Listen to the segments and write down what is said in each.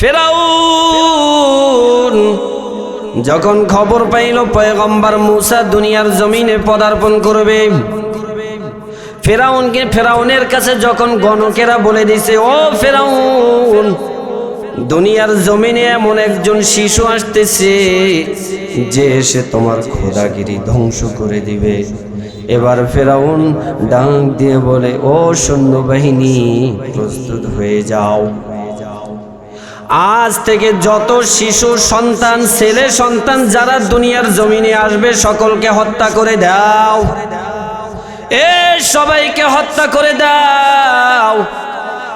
ফেরাউন। যখন খবর পাইল পয়গম্বর মুসা দুনিয়ার জমিনে পদার্পণ করবে, ফেরাউনকে ফেরাউনের কাছে যখন গণকেরা বলে দিছে, ও ফেরাউন, দুনিয়ার জমিনে এমন একজন শিশু আসতেছে যে এসে তোমার খোদাগিরি ধ্বংস করে দিবে। এবার ফেরাউন ডাক দিয়ে বলে, ও সৈন্যবাহিনী, প্রস্তুত হয়ে যাও। আজ থেকে যত শিশু, সন্তান, ছেলে, সন্তান যারা দুনিয়ার জমিনে আসবে, সকলকে হত্যা করে দাও। এ সবাইকে হত্যা করে দাও।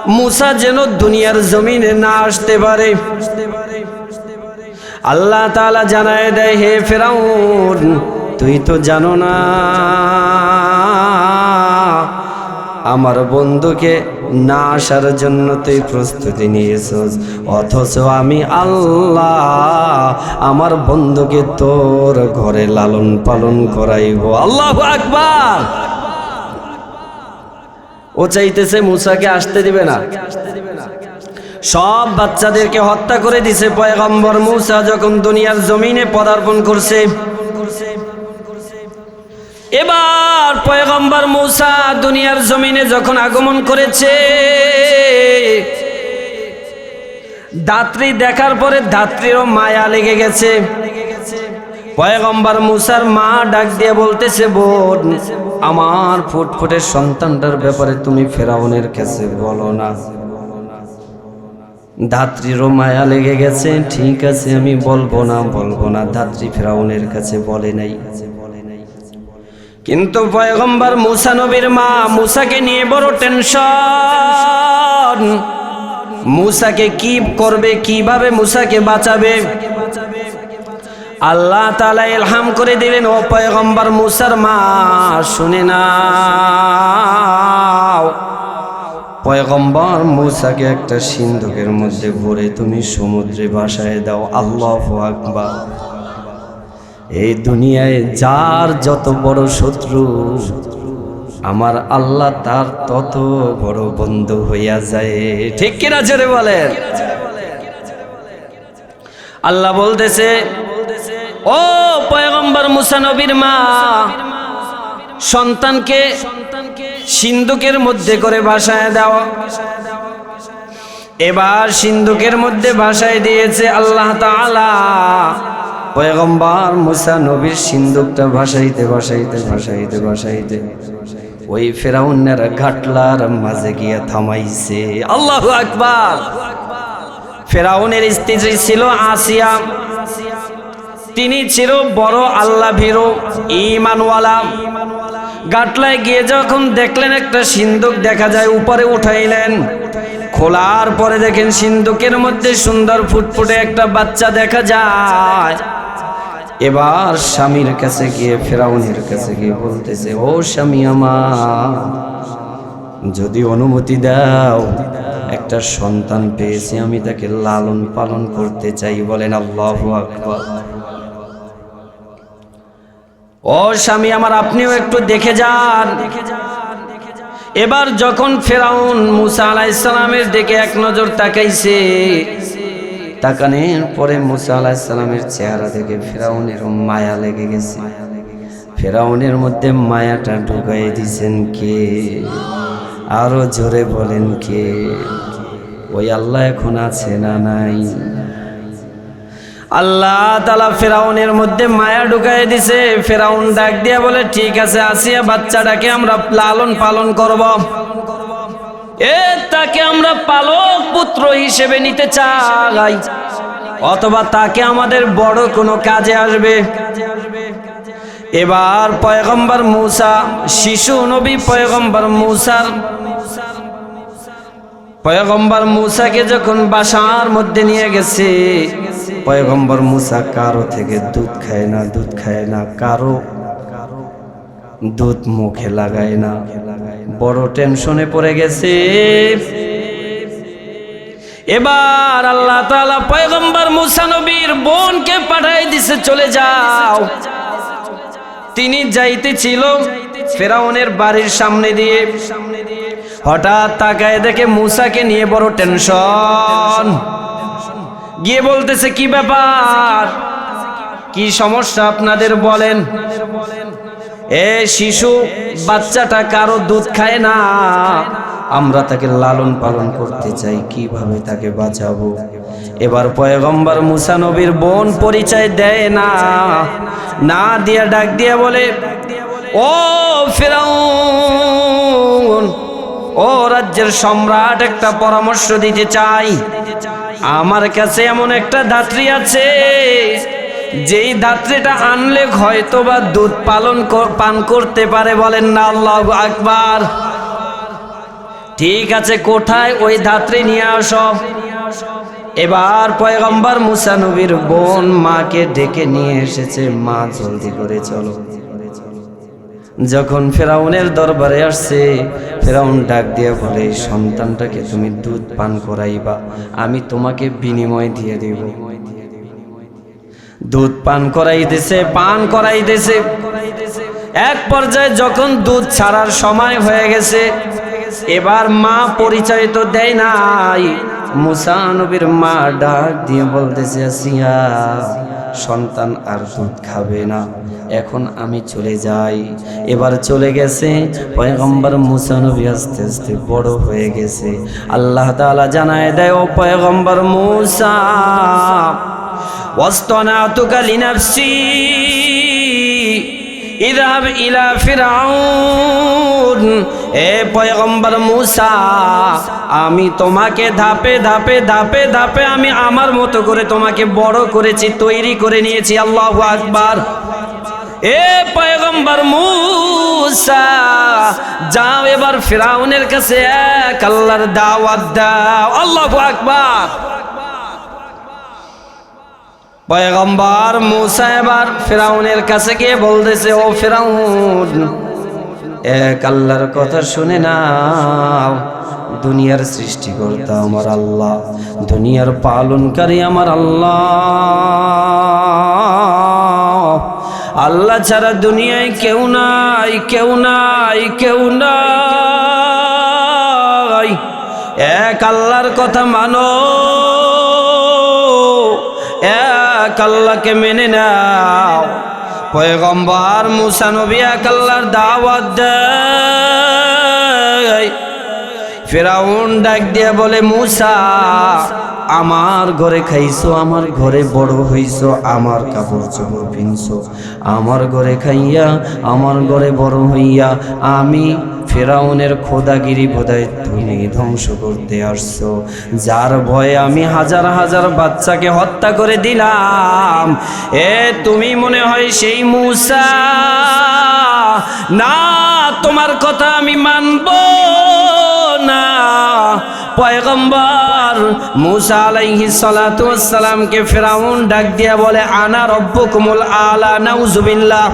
মুসা যেন দুনিয়ার জমিনে না আসতে পারে। আল্লাহ তাআলা জানায় দেয়, হে ফেরাউন, তুই তো জানো না। আমার বন্ধুকে না আসার জন্য তুই প্রস্তুতি নিয়েছস। অথচ আমি আল্লাহ আমার বন্ধুকে তোর ঘরে লালন পালন করাইব। আল্লাহ আকবার! ও চাইতেছে মুসাকে আসতে দিবে না। সব বাচ্চাদেরকে হত্যা করে দিছে। পয়গম্বর মুসা যখন দুনিয়ার জমিনে পদার্পণ করছে এবার পয়গম্বর মৌসা দুনিয়ার জমিনে যখন আগমন করেছে দাত্রী দেখার পরে দাত্রীরও মায়া লেগে গেছে। পয়গম্বর মুসার মা ডাক দিয়ে বলতেছে, বোন, আমার ফুটফুটে সন্তানটার ব্যাপারে তুমি ফেরাউনের কাছে বলো না। ধাত্রীরও মায়া লেগে গেছে, ঠিক আছে, আমি বলব না বলব না। ধাত্রী ফেরাউনের কাছে বলে নাই। কিন্তু পয়গম্বর মুসা নবীর মা মুসাকে নিয়ে বড় টেনশন। মুসাকে কি করবে, কীভাবে মুসাকে বাঁচাবে? আল্লাহ তালা ইলহাম করে দিলেন, ও পয়গম্বর মুসার মা, শুনে না পয়গম্বর মুসাকে একটা সিন্ধুকের মধ্যে ভরে তুমি সমুদ্রে বাসায় দাও, আল্লাহ আকবার। এই দুনিয়ায় যার যত বড় শত্রু, আমার আল্লাহ তার তত বড় বন্ধু হইয়া যায়। ঠিক কিনা জোরে বলেন? আল্লাহ বলতেছে, ও পয়গম্বর মুসা নবীর মা, সন্তানকে সিন্ধুকের মধ্যে করে ভাসায় দেওয়া এবার সিন্ধুকের মধ্যে ভাসায় দিয়েছে আল্লাহ তাআলা। পয়গম্বর মুসা নবীর সিন্ধুকটা ভাসাইতে ভাসাইতে ভাসাইতে ভাসাইতে। ওই ফেরাউনের ঘাটলার মাঝে গিয়া থামাইছে। আল্লাহু আকবার! ফেরাউনের স্ত্রী ছিল আসিয়া। তিনি ছিল বড় আল্লাহ ভীরু ইমানওয়ালা গাটলায় গিয়ে যখন দেখলেন একটা সিন্ধুক দেখা যায়, উপরে উঠাইলেন। খোলার পরে দেখেন সিন্ধুকের মধ্যে সুন্দর ফুটফুটে একটা বাচ্চা দেখা যায়। এবার স্বামীর কাছে গিয়ে, ফেরাউনের কাছে গিয়ে বলতেছে, ও স্বামী আমার, যদি অনুমতি দাও, একটা সন্তান পেয়েছি, আমি তাকে লালন পালন করতে চাই। বলেন আল্লাহ ও স্বামী আমার, আপনিও একটু দেখে যান। এবার যখন ফেরাউন মুসা আলাইসালামের দিকে এক নজর তাকাইছে তাকানের পরে মুসা আলাইসালামের চেহারা দেখে ফেরাউনের মায়া লেগে গেছে। ফেরাউনের মধ্যে মায়াটা ঢুকাই দিছেন কে? আরও জোরে বলেন কে? ওই আল্লাহ এখন আছে না নাই? আল্লাহ তালা ফেরাউনের মধ্যে মায়া ঢুকাই দিছে ফেরাউন ডাক দিয়া বলে, ঠিক আছে, আসিয়া বাচ্চাটাকে আমরা লালন পালন করব। এ, তাকে আমরা পালক পুত্র হিসেবে নিতে চাই। অথবা তাকে আমাদের বড় কোনো কাজে আসবে। এবার পয়গম্বর মূসা, শিশু নবী পয়গম্বর মুসার, পয়গম্বর মুসাকে যখন বাসার মধ্যে নিয়ে গেছে, পয়গম্বর মূসা কারও থেকে দুধ খায় না, দুধ খায় না, কারও দুধ মুখে লাগায় না। বড় টেনশনে পড়ে গেছে। এবার আল্লাহ তাআলা পয়গম্বর মুসা নবীর বোনকে পাঠাই দিছে, চলে যাও। তিনি যাইতেছিল ফেরাউনের বাড়ির সামনে দিয়ে। হঠাৎ তাকায় দেখে মুসাকে নিয়ে বড় টেনশন। গিয়ে বলতেছে, কি ব্যাপার? কি সমস্যা আপনাদের বলেন? এ শিশু, বাচ্চাটা কারও দুধ খায় না। আমরা তাকে লালন পালন করতে চাই, কীভাবে তাকে বাঁচাবো? এবার পয়গম্বর মুসা নবীর বোন পরিচয় দেয় না। না দিয়া ডাক দিয়া বলে, ও ফেরাউন, ও রাজ্যের সম্রাট, একটা পরামর্শ দিতে চাই। আমার কাছে এমন একটা ধাত্রী আছে যেই ধাত্রীটা আনলে হয়তো বা দুধ পালন পান করতে পারে বলেন না, আল্লাহ আকবার। ঠিক আছে, কোথায়? ওই ধাত্রী নিয়ে আসো। এবার পয়গম্বর মুসা নবীর বোন মাকে ডেকে নিয়ে এসেছে, মা, জলদি করে চলো। যখন ফেরাউনের দরবারে আসছে, ফেরাউন ডাক দিয়ে বলে "এই সন্তানটাকে তুমি দুধ পান করাইবা, আমি তোমাকে বিনিময় দিয়ে দিব। দুধ পান করাইতেছে পান করাইতেছে। এক পর্যায়ে যখন দুধ ছাড়ার সময় হয়ে গেছে, এবার মা পরিচয় তো দেয় নাই। মুসা নবীর মা ডাক দিয়ে বলতেছে, আসিয়া, সন্তান আর দুধ খাবে না, এখন আমি চলে যাই। এবার চলে গেছে, পয়গম্বর মুসা নবী আস্তে আস্তে বড় হয়ে গেছে। আল্লাহ তাআলা জানায় দেয়, ও পয়গম্বর মুসা واصطنعتك لنفسي اذهب الى فرعون এ পয়গম্বর মুসা আমি তোমাকে ধাপে ধাপে ধাপে ধাপে আমি আমার মতো করে তোমাকে বড় করেছি তৈরি করে নিয়েছি আল্লাহু আকবার এ পয়গম্বর মুসা যাও এবার ফিরাউনের কাছে এক আল্লাহর দাওয়াত দাও আল্লাহু আকবার পয়গম্বর মুসা এবার ফেরাউনের কাছে গিয়ে বলতেছে, ও ফেরাউন, এক আল্লাহর কথা শুনে নাও। দুনিয়ার সৃষ্টিকর্তা আমার আল্লাহ, দুনিয়ার পালনকারী আমার আল্লাহ। আল্লাহ ছাড়া দুনিয়ায় কেউ নাই কেউ নাই কেউ নাই। এক আল্লাহর কথা মানো। এক আল্লাহকে মেনে নাও। পয়গম্বর মুসানবী এক আল্লাহর দাওয়াত দেয় ফেরাউন ডাক দিয়ে বলে, মুসা, আমার ঘরে খাইছো, আমার ঘরে বড় হইছো, আমার কাপড় চোপড় পিনছো। আমার ঘরে খাইয়া, আমার ঘরে বড় হইয়া, আমি ফেরাউনের খোদাগিরি বোধহয় তুমি ধ্বংস করতে আসছো। যার ভয়ে আমি হাজার হাজার বাচ্চাকে হত্যা করে দিলাম। এ, তুমি মনে হয় সেই মুসা? না, তোমার কথা আমি মানব। পয়গম্বর মুসা আলাইহি সালাতু ওয়াসসালামকে ফেরাউন ডাক দিয়া বলে, আনা রব্বুকুমুল আলা নাউজুবিল্লাহ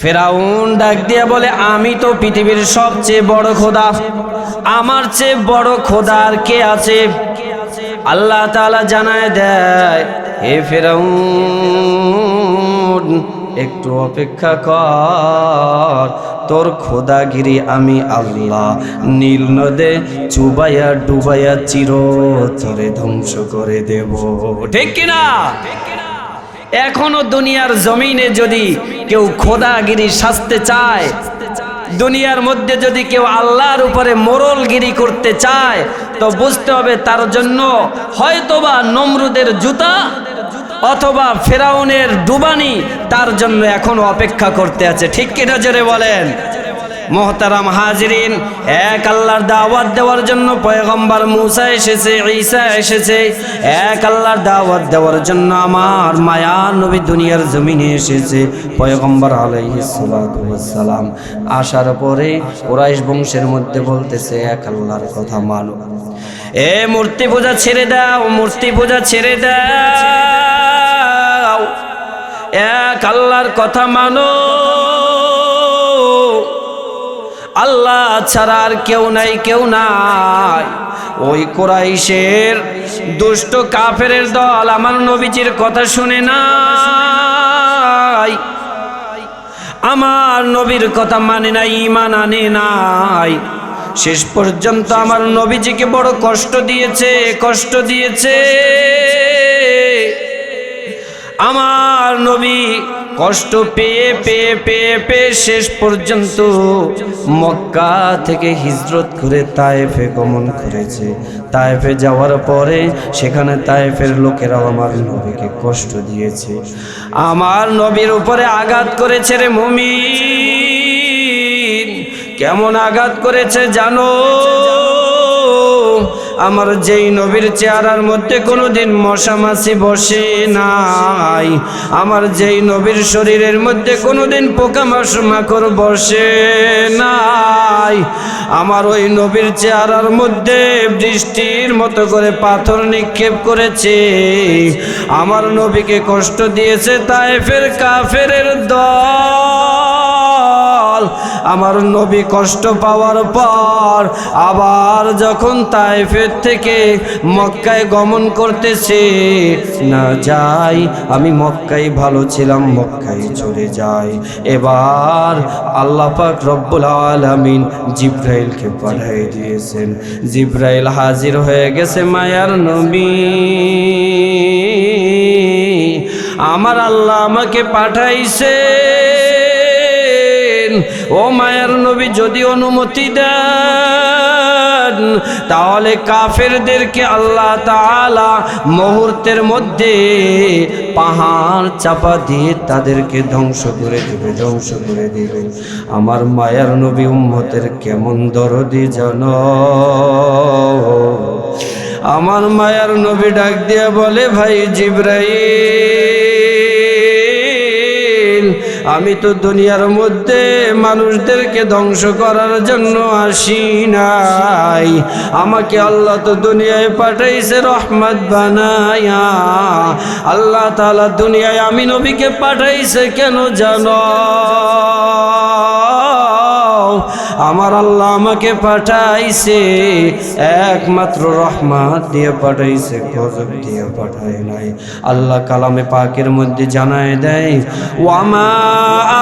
ফেরাউন ডাক দিয়া বলে, আমি তো পৃথিবীর সবচেয়ে বড় খোদা। আমার চেয়ে বড় খোদা আর কে আছে? আল্লাহ তাআলা জানায় দেয়, হে ফেরাউন, একটু অপেক্ষা কর। তোর খোদাগিরি আমি আল্লাহ। নীল নদে চুবাইয়া ডুবাইয়া চির চিরে ধ্বংস করে দেব। ঠিক কিনা? এখনও দুনিয়ার জমিনে যদি কেউ খোদাগিরি সাজতে চায়, দুনিয়ার মধ্যে যদি কেউ আল্লাহর উপরে মোরলগিরি করতে চায়, তো বুঝতে হবে তার জন্য হয়তোবা নমরুদের জুতা অথবা ফেরাউনের ডুবানি তার জন্য এখনও অপেক্ষা করতে আছে। ঠিক কিনা জোরে বলেন? মোহতারাম হাজরিন, এক আল্লাহর দাওয়াত দেওয়ার জন্য পয়গম্বর মুসা এসেছে, ঈসা এসেছে। এক আল্লাহর দাওয়াত দেওয়ার জন্য আমার মায়া নবী দুনিয়ার জমিনে এসেছে, পয়গম্বর আলাইহিস সালাতু সালাম। আসার পরে কুরাইশ বংশের মধ্যে বলতেছে, এক আল্লাহর কথা মানো। এ মূর্তি পূজা ছেড়ে দাও, মূর্তি পূজা ছেড়ে দাও। এক আল্লাহর কথা মানো। আল্লাহ ছাড়া আর কেউ নাই কেউ নাই। ওই কোরাইশের দুষ্ট কাফেরের দল আমার নবীজির কথা শুনে নাই। আমার নবীর কথা মানে নাই, ইমান আনে নাই। শেষ পর্যন্ত আমার নবীজিকে বড় কষ্ট দিয়েছে কষ্ট দিয়েছে। আমার নবী কষ্ট পেয়ে পেয়ে পেয়ে পেয়ে শেষ পর্যন্ত মক্কা থেকে হিজরত করে তায়েফে গমন করেছে। তায়েফে যাওয়ার পরে সেখানে তায়েফের লোকেরাও আমার নবীকে কষ্ট দিয়েছে। আমার নবীর উপরে আঘাত করেছে রে মুমিন। কেমন আঘাত করেছে জানো? আমার যেই নবীর চেহারার মধ্যে কোনোদিন মশা মাছি বসে নাই। আমার যেই নবীর শরীরের মধ্যে কোনোদিন পোকা মাকড় বসে নাই। আমার ওই নবীর চেহারার মধ্যে বৃষ্টির মতো করে পাথর নিক্ষেপ করেছে। আমার নবীকে কষ্ট দিয়েছে তাইফের কাফের দল। আমার নবী কষ্ট পাওয়ার পর আবার যখন তাইফের থেকে মক্কায় গমন করতেছে, না যাই, আমি মক্কায় ভালো ছিলাম, মক্কায় চলে যাই। এবার আল্লাহ পাক রব্বুল আলামিন জিব্রাইলকে পাঠিয়ে দিয়েছেন। জিব্রাইল হাজির হয়ে গেছে মায়ার নবী। আমার আল্লাহ আমাকে পাঠাইছে। ও মায়ার নবী, যদি অনুমতি দেন, তাহলে কাফেরদেরকে আল্লাহ তাআলা মুহূর্তের মধ্যে পাহাড় চাপা দিয়ে তাদেরকে ধ্বংস করে দেবে, ধ্বংস করে দেবে। আমার মায়ার নবী উম্মতের কেমন দরদি জানো আমার মায়ার নবী ডাক দিয়ে বলে, ভাই জিব্রাইল আমি তো দুনিয়ার মধ্যে মানুষদেরকে ধ্বংস করার জন্য আসি নাই। আমাকে আল্লাহ তো দুনিয়ায় পাঠাইছে রহমত বানায়া। আল্লাহ তালা দুনিয়ায় আমি নবীকে পাঠাইছে, কেন জানো? আমার আল্লাহ আমাকে পাঠাইছে একমাত্র রহমত দিয়ে পাঠাইছে গজব দিয়ে পাঠায় নাই আল্লাহ কালামে পাকের মধ্যে জানায় দেয় ওয়ামা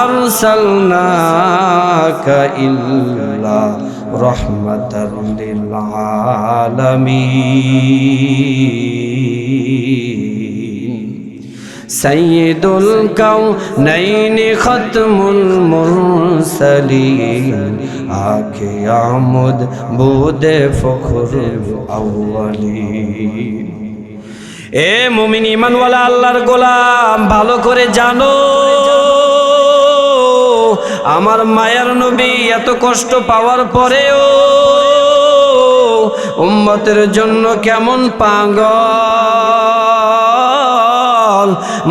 আরসালনাকা ইল্লা রহমাতাল লিল আলামিন سيد الكونين ختم المرسلين آكي عمد بود فخر الأولين এ মুমিন ইমানওয়ালা আল্লাহর গোলাম ভালো করে জানো আমার মায়ার নবী এত কষ্ট পাওয়ার পরেও উম্মতের জন্য কেমন পাগল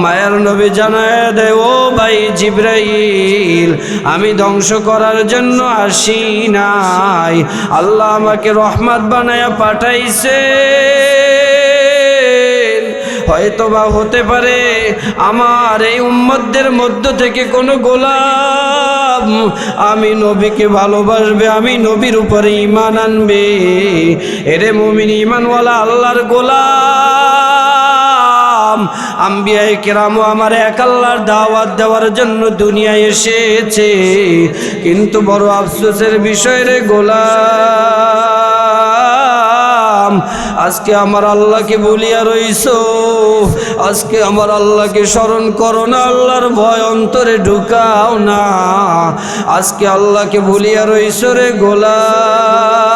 মায়ের নবী জানায় দে, ও ভাই জিব্রাইল, আমি ধ্বংস করার জন্য আসি নাই। আল্লাহ আমাকে রহমত বানায়া পাঠাইছে। হয়তো বা হতে পারে আমার এই উম্মতদের মধ্য থেকে কোনো গোলাম আমি নবীকে ভালোবাসবে, আমি নবীর উপরে ইমান আনবে। এরে মুমিন ইমানওয়ালা আল্লাহর গোলাম। আম্বিয়াই কেরামও আমার এক আল্লাহর দাওয়াত দেওয়ার জন্য দুনিয়ায় এসেছে। কিন্তু বড় আফসোসের বিষয় রে গোলাম, আজকে আমার আল্লাহকে বলিয়া রইছ। আজকে আমার আল্লাহকে স্মরণ করো না, আল্লাহর ভয় অন্তরে ঢুকাও না। আজকে আল্লাহকে বলিয়া রইছ রে গোলাম।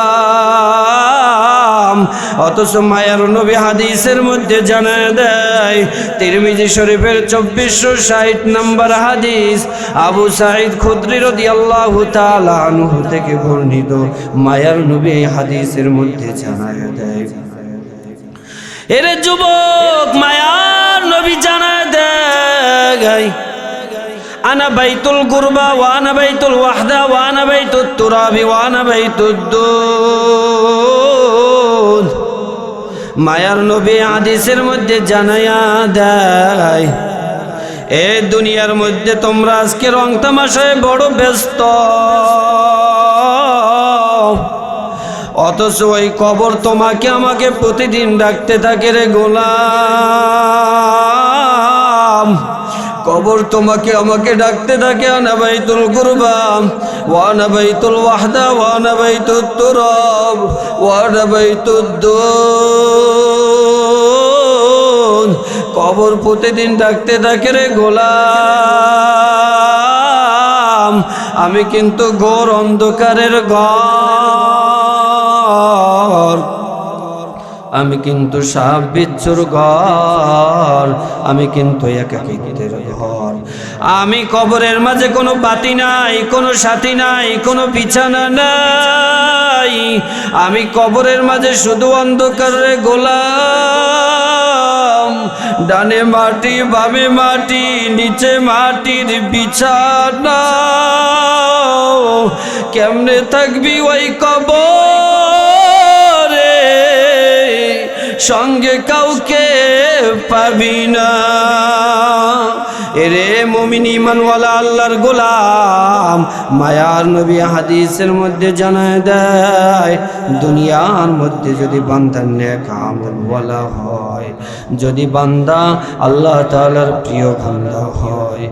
অথচ মায়ার নবী হাদিসের মধ্যে জানা দেয়, তিরমিজি শরীফের চব্বিশশো ষাট নম্বর হাদিস, আবু সাইদ খুদ্রি রদি আল্লাহ আনহু থেকে বর্ণিত। মায়ার নবী হাদিসের মধ্যে জানা দেয়। এরে যুবক, মায়ার নবী জানা দেয়। আনা বাইতুল গুরবা ওয়ানা বাইতুল ওয়াহদা ওয়ানা বাইতুত তুরাবি ওয়ানা বাইতুদ দুধ মায়ার নবী আদিসের মধ্যে জানায়া দেয়, এ দুনিয়ার মধ্যে তোমরা আজকে রং তামাশায় বড় ব্যস্ত। অথচ ওই কবর তোমাকে আমাকে প্রতিদিন ডাকতে থাকে রে গোলাম। কবর তোমাকে, আমাকে ডাকতে থাকে আনাবাইতুল কুরবাম ওয়ানাবাইতুল ওয়াহদা ওয়ানাবাইতুত তুরাব ওয়ানাবাইতুদ দুন। কবর প্রতিদিন ডাকতে থাকে রে গোলাম, আমি কিন্তু ঘোর অন্ধকারের ঘর। আমি কিন্তু সাপ বিচ্ছুর ঘর, আমি কিন্তু একাকিত্বের ঘর। আমি কবরের মাঝে কোনো বাতি নাই, কোনো সাথী নাই, কোনো বিছানা নাই। আমি কবরের মাঝে শুধু অন্ধকারে গোলাম। ডানে মাটি, বামে মাটি, নিচে মাটির বিছানা। কেমনে থাকবি ওই কবরে? সঙ্গে কাউকে পাবি না। এরে মমিন ইমানওয়ালা আল্লাহর গোলাম, মায়ার নবী হাদিসের মধ্যে জানায় দেয়, দুনিয়ার মধ্যে যদি বান্দার নেক আমল বলা হয়, যদি বান্দা আল্লাহ তাআলার প্রিয় বান্দা হয়,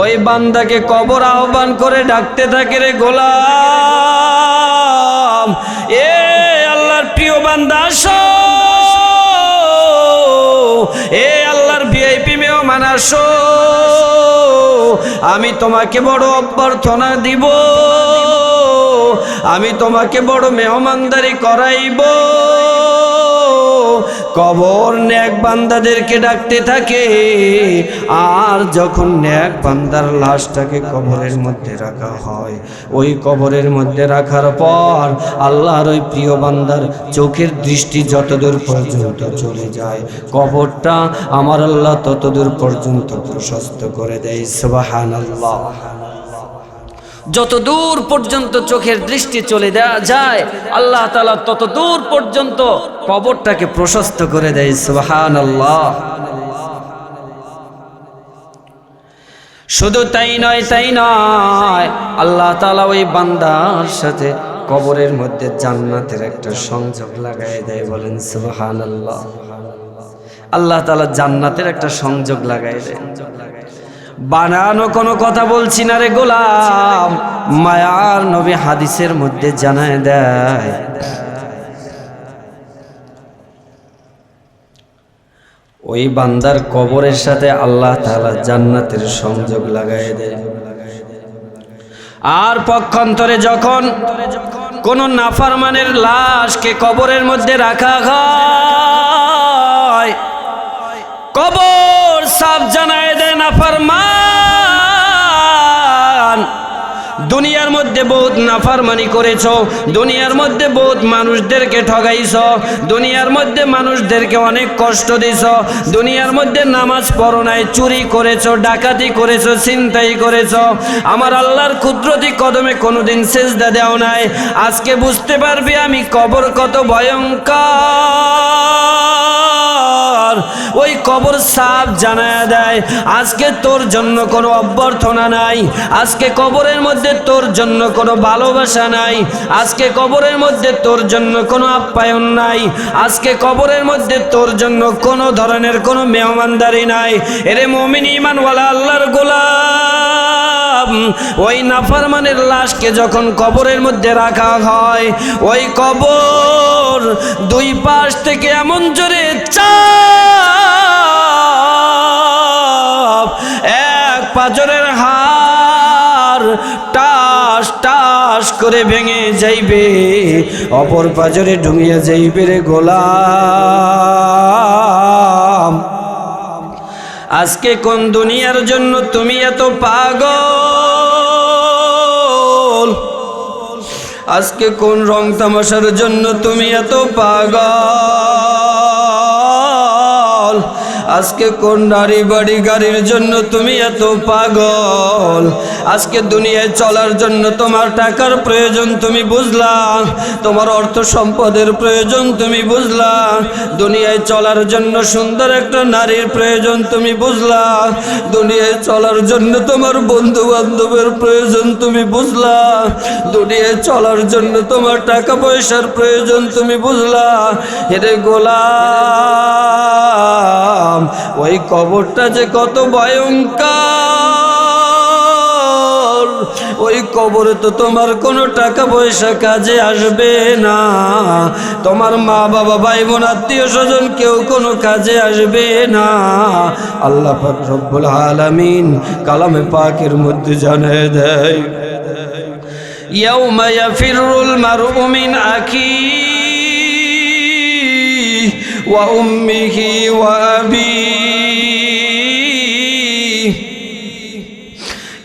ওই বান্দাকে কবর আহ্বান করে ডাকতে থাকে রে গোলাম, এ আল্লাহর প্রিয় বান্দা, আসো। এ আল্লাহর ভিআইপি মেহমান মানাসো। আমি তোমাকে বড় অভ্যর্থনা দিব। আমি তোমাকে বড় মেহমানদারি করাইব। কবর ন্যাক বান্দাদেরকে ডাকতে থাকে। আর যখন ন্যাক বান্দার লাশটাকে কবরের মধ্যে রাখা হয়, ওই কবরের মধ্যে রাখার পর আল্লাহর ওই প্রিয় বান্দার চোখের দৃষ্টি যতদূর পর্যন্ত চলে যায়, কবরটা আমার আল্লাহ ততদূর পর্যন্ত প্রশস্ত করে দেয়। সুবাহান আল্লাহ যত দূর পর্যন্ত চোখের দৃষ্টি চলে দেওয়া যায়, আল্লাহ তালা তত দূর পর্যন্ত কবরটাকে প্রশস্ত করে দেয় সুবাহান আল্লাহ শুধু তাই নয় তাই নয়, আল্লাহ তালা ওই বান্দার সাথে কবরের মধ্যে জান্নাতের একটা সংযোগ লাগাই দেয়, বলেন সুবাহান আল্লাহ আল্লাহ তালা জান্নাতের একটা সংযোগ লাগাই দেয়। বানানো কোনো কথা বলছি না রে গোলাম। মায়ার নবী হাদিসের মধ্যে জানায় দেয়। ওই বান্দার কবরের সাথে আল্লাহ তাআলা জান্নাতের সংযোগ লাগাই দেয়। আর পক্ষান্তরে যখন কোন নাফারমানের লাশকে কবরের মধ্যে রাখা হয়, কবর সাফ জানায় দেয় নাফারমান দুনিয়ার মধ্যে বহুত নাফারমানি করেছ, দুনিয়ার মধ্যে বহুত মানুষদেরকে ঠগাইছ, দুনিয়ার মধ্যে মানুষদেরকে অনেক কষ্ট দিছ, দুনিয়ার মধ্যে নামাজ পড়ো নাই, চুরি করেছ, ডাকাতি করেছ চিন্তাই করেছ। আমার আল্লাহর কুদরতি কদমে কোনোদিন সেজদা দেও নাই। আজকে বুঝতে পারবি আমি কবর কত ভয়ঙ্কর। ওই কবর সাপ জানায় দেয়। আজকে তোর জন্য কোনো অভ্যর্থনা নাই। আজকে কবরের মধ্যে তোর জন্য কোনো ভালোবাসা নাই। আজকে কবরের মধ্যে তোর জন্য কোনো আপ্যায়ন নাই। আজকে কবরের মধ্যে তোর জন্য কোনো ধরনের কোনো মেহমানদারি নাই। এরে মমিন ইমানওয়ালা আল্লাহর গোলাম, ওই নাফারমানের লাশকে যখন কবরের মধ্যে রাখা হয়, ওই কবর দুই পাশ থেকে এমন জোরে চাপ, এক পাজরের টাস করে ভেঙে যাইবে, অপর পাজরে ঢুঙিয়া যাইবে রে গোলাম। আজকে কোন দুনিয়ার জন্য তুমি এত পাগল? আজকে কোন রং তামাশার জন্য তুমি এত পাগল? আজকে কোন নারী বাড়ি গাড়ির জন্য তুমি এত পাগল? আজকে দুনিয়ায় চলার জন্য তোমার টাকার প্রয়োজন তুমি বুঝলা? তোমার অর্থ সম্পদের প্রয়োজন তুমি বুঝলা? দুনিয়ায় চলার জন্য সুন্দর একটা নারীর প্রয়োজন তুমি বুঝলা? দুনিয়ায় চলার জন্য তোমার বন্ধু বান্ধবের প্রয়োজন তুমি বুঝলা? দুনিয়ায় চলার জন্য তোমার টাকা পয়সার প্রয়োজন তুমি বুঝলা? হেরে জানতাম ওই কবরটা যে কত ভয়ঙ্কর। ওই কবরে তো তোমার কোনো টাকা পয়সা কাজে আসবে না। তোমার মা বাবা ভাই বোন আত্মীয় স্বজন কেউ কোনো কাজে আসবে না। আল্লাহ পাক রব্বুল আলামিন কালামে পাকের মধ্যে জানে দেয় يوم يفر المرء من أكيد وأمه وأبيه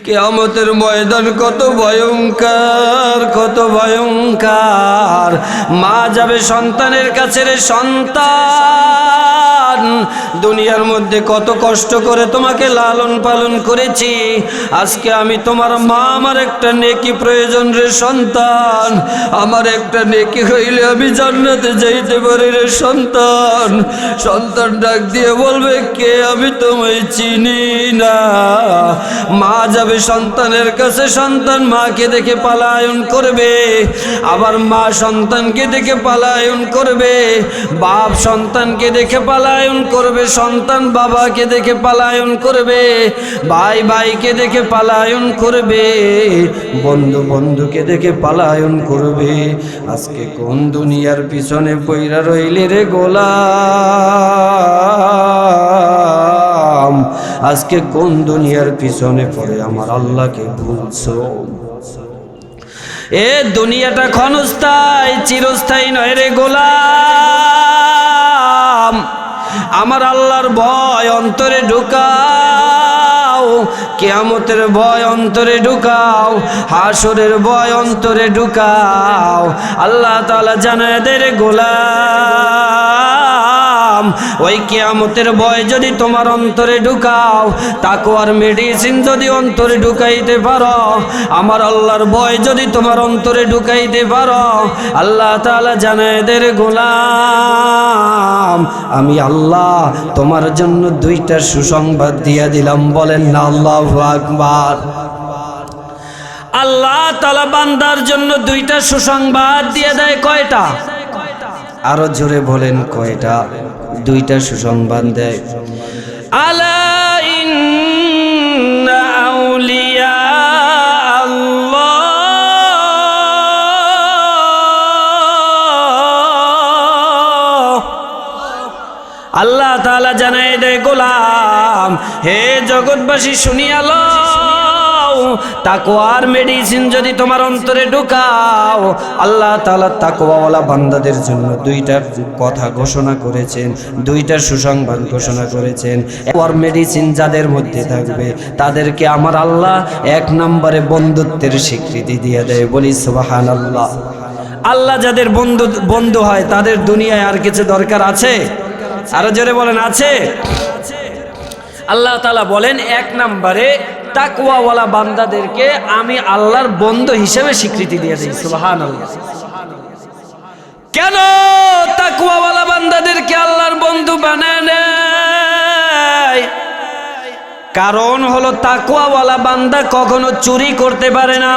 কেয়ামতের ময়দান কত ভয়ঙ্কর কত ভয়ঙ্কর মা যাবে সন্তানের কাছে রে সন্তান দুনিয়ার মধ্যে কত কষ্ট করে তোমাকে লালন পালন করেছি। আজকে আমি তোমার মা, আমার একটা নেকি প্রয়োজন রে সন্তান। আমার একটা নেকি হইলে আমি জান্নাতে যাইতে পারি রে সন্তান। সন্তান ডাক দিয়ে বলবে, কে আমি তোমায় চিনি না? মা যাবে সন্তানের কাছে, সন্তান মাকে দেখে পালায়ন করবে। আবার মা সন্তানকে দেখে পালায়ন করবে। বাপ সন্তানকে দেখে পালায়ন করবে, সন্তান বাবাকে দেখে পালায়ন করবে, ভাই ভাইকে দেখে পালায়ন করবে, বন্ধু বন্ধুকে দেখে পালায়ন করবে। আজকে কোন দুনিয়ার পিছনে পইরা রইলে রে গোলা আজকে কোন দুনিয়ার পিছনে পড়ে আমার আল্লাহকে ভুলছো? এ দুনিয়াটা ক্ষণস্থায়ী, চিরস্থায়ী নয় রে গোলাম। আমার আল্লাহর ভয় অন্তরে ঢুকাও, কেয়ামতের ভয় অন্তরে ঢুকাও হাসরের ভয় অন্তরে ঢুকাও। আল্লাহ তালা জানায় রে গোলাম ওই কেয়ামতের ভয় যদি তোমার অন্তরে ঢুকাও তাকওয়ার মেডিসিন যদি অন্তরে ঢুকাইতে পারো, আমার আল্লাহর ভয় যদি তোমার অন্তরে ঢুকাইতে পারো, আল্লাহ তালা জানায় দে রে গোলাম। আমি আল্লাহ, তোমার জন্য দুইটা সুসংবাদ দিয়ে দিলাম, বলেন না, আল্লাহু আকবার। আল্লাহ তালা বান্দার জন্য দুইটা সুসংবাদ দিয়ে দেয় কয়টা? আরও জোরে বলেন কয়টা? দুইটা সুসংবাদ দেয়। আল্লাহ। তাআলা জানাই দেয়, গোলাম, হে জগৎবাসী শুনিয়ালো তাকওয়ার মেডিসিন যদি তোমার অন্তরে ঢুকাও, আল্লাহ তাআলা তাকওয়াওয়ালা বান্দাদের জন্য দুইটা কথা ঘোষণা করেছেন, দুইটা সুসংবাদ ঘোষণা করেছেন। তাকওয়ার মেডিসিন যাদের মধ্যে থাকবে, তাদেরকে আমার আল্লাহ এক নম্বরে বন্ধুত্বের স্বীকৃতি দিয়ে দেয়। বলি, সুবহানাল্লাহ। আল্লাহ যাদের বন্ধু বন্ধু হয়, তাদের দুনিয়ায় আর কিছু দরকার আছে? আরও জোরে বলেন, আছে? আল্লাহ তালা বলেন, এক নম্বরে তাকুয়াওয়ালা বান্দাদেরকে আমি আল্লাহর বন্ধু হিসেবে স্বীকৃতি দিয়ে দিই সুবাহান কেন তাকুয়াওয়ালা বান্দাদেরকে আল্লাহর বন্ধু বানায় নেয় কারণ হলো তাকুয়াওয়ালা বান্দা কখনো চুরি করতে পারে না।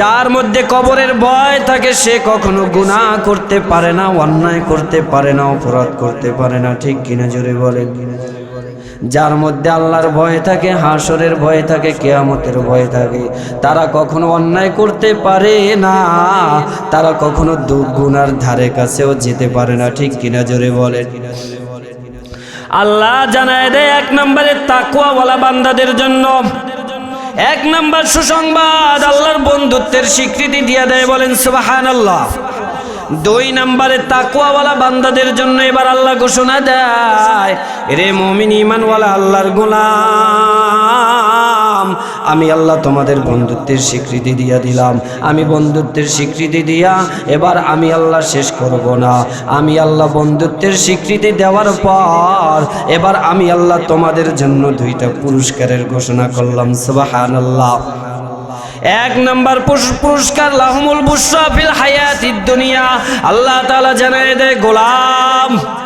যার মধ্যে কবরের ভয় থাকে, সে কখনো গুনাহ করতে পারে না, অন্যায় করতে পারে না, অপরাধ করতে পারে না। ঠিক কিনা জোরে বলেন। যার মধ্যে আল্লাহর ভয় থাকে, হাসরের ভয় থাকে, কেয়ামতের ভয় থাকে, তারা কখনো অন্যায় করতে পারে না। তারা কখনো দুগুনার ধারে কাছেও যেতে পারে না, ঠিক কিনা জোরে বলেন? আল্লাহ জানায় দেয়, এক নম্বরে তাকুয়াওয়ালা বান্দাদের জন্য। এক নম্বর সুসংবাদ, আল্লাহর বন্ধুত্বের স্বীকৃতি দিয়ে দেয়, বলেন সুবাহান আল্লাহ দুই নম্বরে তাকুয়াওয়ালা বান্দাদের জন্য এবার আল্লাহ ঘোষণা দেয় রে মমিন ইমানওয়ালা আল্লাহর গোলাম, আমি আল্লাহ তোমাদের বন্ধুত্বের স্বীকৃতি দিয়া দিলাম, আমি বন্ধুত্বের স্বীকৃতি দিয়া এবার আমি আল্লাহ শেষ করব না, আমি আল্লাহ বন্ধুত্বের স্বীকৃতি দেওয়ার পর এবার আমি আল্লাহ তোমাদের জন্য দুইটা পুরস্কারের ঘোষণা করলাম সুবাহান আল্লাহ এক নম্বর পুরস- পুরস্কার লাহমুল বুসরা ফিল হায়াতিদ দুনিয়া। আল্লাহ তাআলা জানায় দেয় গোলাম।